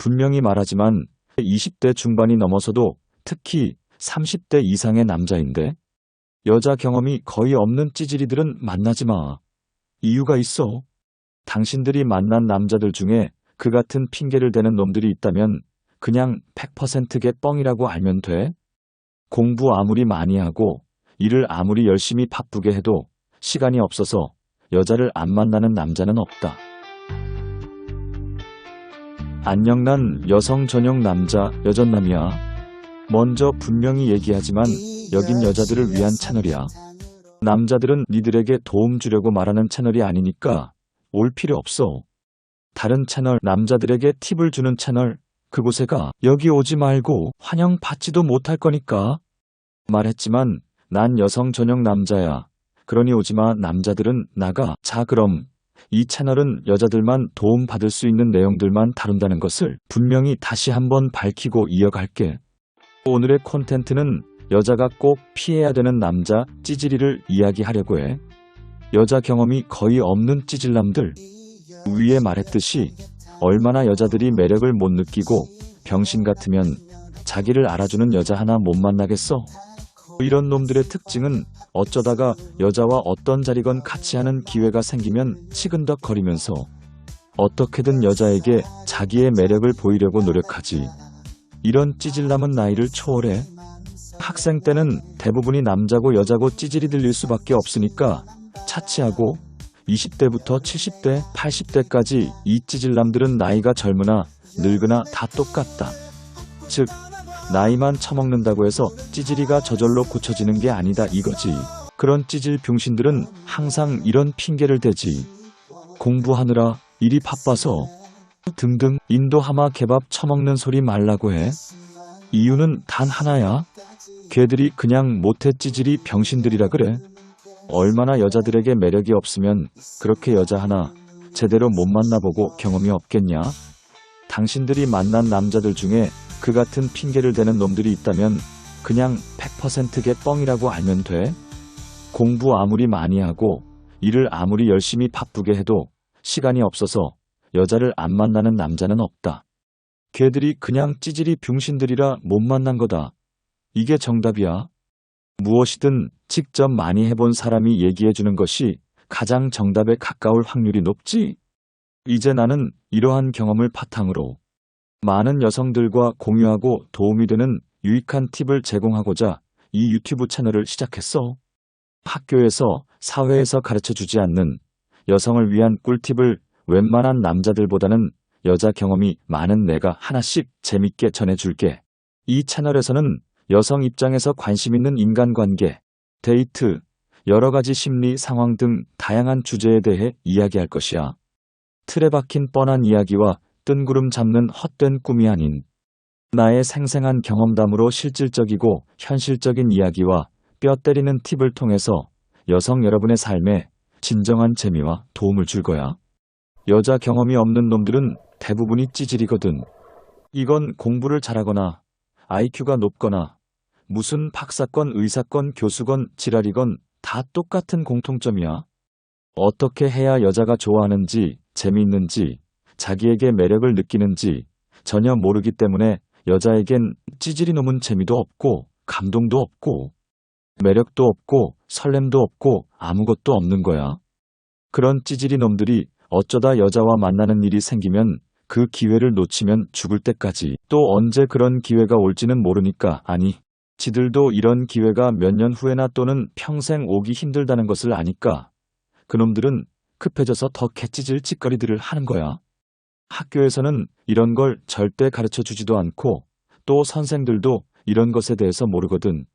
분명히 말하지만 20대 중반이 넘어서도 특히 30대 이상의 남자인데 여자 경험이 거의 없는 찌질이들은 만나지 마. 이유가 있어. 당신들이 만난 남자들 중에 그 같은 핑계를 대는 놈들이 있다면 그냥 100%게 뻥이라고 알면 돼. 공부 아무리 많이 하고 일을 아무리 열심히 바쁘게 해도 시간이 없어서 여자를 안 만나는 남자는 없다. 안녕 난 여성 전용 남자 여전남이야. 먼저 분명히 얘기하지만 여긴 여자들을 위한 채널이야. 남자들은 니들에게 도움 주려고 말하는 채널이 아니니까 올 필요 없어. 다른 채널 남자들에게 팁을 주는 채널 그곳에 가 여기 오지 말고 환영 받지도 못할 거니까. 말했지만 난 여성 전용 남자야. 그러니 오지마 남자들은 나가. 자 그럼 이 채널은 여자들만 도움 받을 수 있는 내용들만 다룬다는 것을 분명히 다시 한번 밝히고 이어갈게. 오늘의 콘텐츠는 여자가 꼭 피해야 되는 남자 찌질이를 이야기하려고 해. 여자 경험이 거의 없는 찌질남들. 위에 말했듯이 얼마나 여자들이 매력을 못 느끼고 병신 같으면 자기를 알아주는 여자 하나 못 만나겠어? 이런 놈들의 특징은 어쩌다가 여자와 어떤 자리건 같이 하는 기회가 생기면 치근덕거리면서 어떻게든 여자에게 자기의 매력을 보이려고 노력하지. 이런 찌질남은 나이를 초월해. 학생 때는 대부분이 남자고 여자고 찌질이 들릴 수밖에 없으니까 차치하고 20대부터 70대, 80대까지 이 찌질남들은 나이가 젊으나 늙으나 다 똑같다. 즉, 나이만 처먹는다고 해서 찌질이가 저절로 고쳐지는 게 아니다 이거지. 그런 찌질 병신들은 항상 이런 핑계를 대지. 공부하느라 일이 바빠서 등등 인도 하마 개밥 처먹는 소리 말라고 해. 이유는 단 하나야. 걔들이 그냥 못해 찌질이 병신들이라 그래. 얼마나 여자들에게 매력이 없으면 그렇게 여자 하나 제대로 못 만나보고 경험이 없겠냐? 당신들이 만난 남자들 중에 그 같은 핑계를 대는 놈들이 있다면 그냥 100%게 뻥이라고 알면 돼. 공부 아무리 많이 하고 일을 아무리 열심히 바쁘게 해도 시간이 없어서 여자를 안 만나는 남자는 없다. 걔들이 그냥 찌질이 병신들이라 못 만난 거다. 이게 정답이야. 무엇이든 직접 많이 해본 사람이 얘기해 주는 것이 가장 정답에 가까울 확률이 높지. 이제 나는 이러한 경험을 바탕으로 많은 여성들과 공유하고 도움이 되는 유익한 팁을 제공하고자 이 유튜브 채널을 시작했어. 학교에서, 사회에서 가르쳐 주지 않는 여성을 위한 꿀팁을 웬만한 남자들보다는 여자 경험이 많은 내가 하나씩 재밌게 전해줄게. 이 채널에서는 여성 입장에서 관심 있는 인간관계, 데이트, 여러 가지 심리 상황 등 다양한 주제에 대해 이야기할 것이야. 틀에 박힌 뻔한 이야기와 뜬구름 잡는 헛된 꿈이 아닌 나의 생생한 경험담으로 실질적이고 현실적인 이야기와 뼈 때리는 팁을 통해서 여성 여러분의 삶에 진정한 재미와 도움을 줄 거야. 여자 경험이 없는 놈들은 대부분이 찌질이거든. 이건 공부를 잘하거나 IQ가 높거나 무슨 박사건, 의사건, 교수건, 지랄이건 다 똑같은 공통점이야. 어떻게 해야 여자가 좋아하는지, 재미있는지, 자기에게 매력을 느끼는지 전혀 모르기 때문에 여자에겐 찌질이 넘은 재미도 없고 감동도 없고 매력도 없고 설렘도 없고 아무것도 없는 거야. 그런 찌질이 놈들이 어쩌다 여자와 만나는 일이 생기면 그 기회를 놓치면 죽을 때까지 또 언제 그런 기회가 올지는 모르니까 아니 지들도 이런 기회가 몇 년 후에나 또는 평생 오기 힘들다는 것을 아니까 그놈들은 급해져서 더 개찌질 짓거리들을 하는 거야. 학교에서는 이런 걸 절대 가르쳐 주지도 않고 또 선생들도 이런 것에 대해서 모르거든.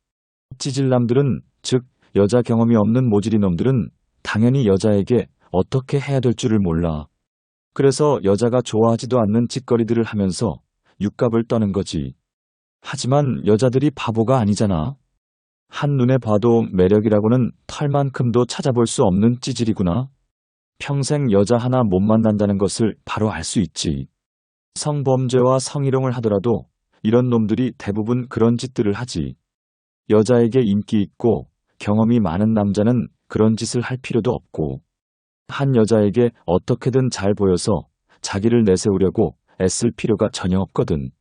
찌질남들은 즉 여자 경험이 없는 모질이 놈들은 당연히 여자에게 어떻게 해야 될 줄을 몰라. 그래서 여자가 좋아하지도 않는 짓거리들을 하면서 육갑을 떠는 거지. 하지만 여자들이 바보가 아니잖아. 한눈에 봐도 매력이라고는 털만큼도 찾아볼 수 없는 찌질이구나. 평생 여자 하나 못 만난다는 것을 바로 알 수 있지. 성범죄와 성희롱을 하더라도 이런 놈들이 대부분 그런 짓들을 하지. 여자에게 인기 있고 경험이 많은 남자는 그런 짓을 할 필요도 없고 한 여자에게 어떻게든 잘 보여서 자기를 내세우려고 애쓸 필요가 전혀 없거든.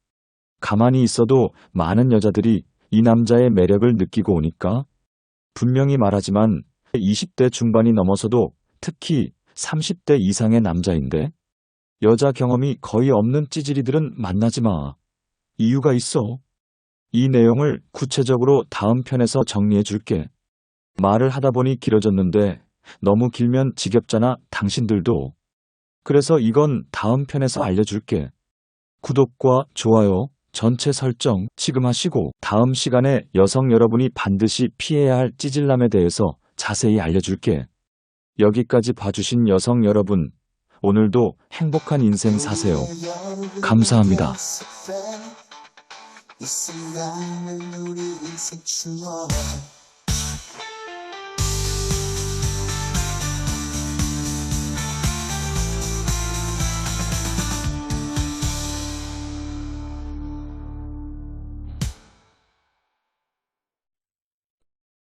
가만히 있어도 많은 여자들이 이 남자의 매력을 느끼고 오니까 분명히 말하지만 20대 중반이 넘어서도 특히 30대 이상의 남자인데 여자 경험이 거의 없는 찌질이들은 만나지 마. 이유가 있어. 이 내용을 구체적으로 다음 편에서 정리해 줄게. 말을 하다 보니 길어졌는데 너무 길면 지겹잖아, 당신들도. 그래서 이건 다음 편에서 알려줄게. 구독과 좋아요, 전체 설정 지금 하시고 다음 시간에 여성 여러분이 반드시 피해야 할 찌질남에 대해서 자세히 알려줄게. 여기까지 봐주신 여성 여러분, 오늘도 행복한 인생 사세요. 감사합니다. 이 순간은 우리 인생 추억